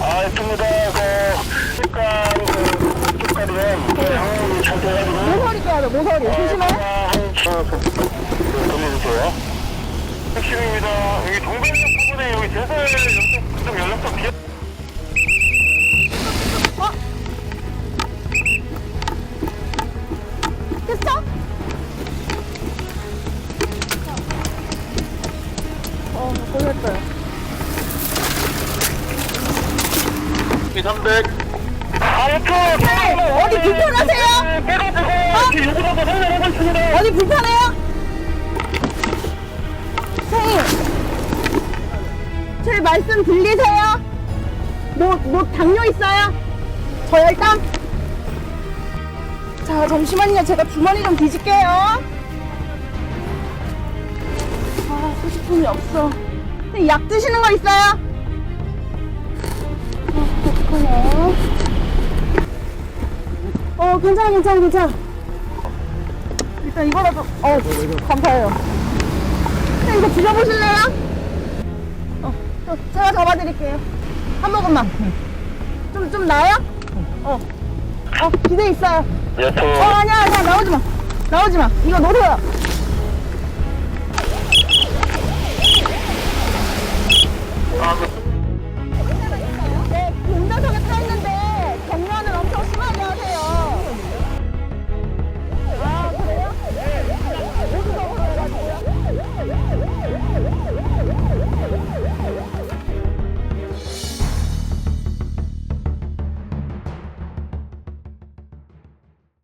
아, 있습니다. 그, 식감, 그, 식감이요. 그, 향이 잘 돼가지고. 모서리 껴야 돼, 모서리. 조심해. 아, 한, 저, 그, 그, 돌려주세요. 핵심입니다. 여기 동백역 부분에 여기 제설 연속, 좀 연락도 비어. 됐어? 어, 고생했어요. 300. 아무튼, 어디 불편하세요? 빼가지고, 요구라도 상관하고 있습니다. 어디 불편해요? 선생님, 제 말씀 들리세요? 뭐, 뭐, 당뇨 있어요? 저 혈당? 자, 잠시만요. 제가 주머니 좀 뒤질게요. 아, 소식품이 없어. 선생님, 약 드시는 거 있어요? 괜찮아, 괜찮아, 괜찮아. 일단 이거라도 어 감사해요. 선생님 이거 드셔보실래요? 어, 저, 제가 잡아드릴게요. 한 모금만. 좀 좀 나아요? 어. 어 기대 있어요. 여튼. 어 아니야 아니야 나오지 마. 나오지 마. 이거 놓으세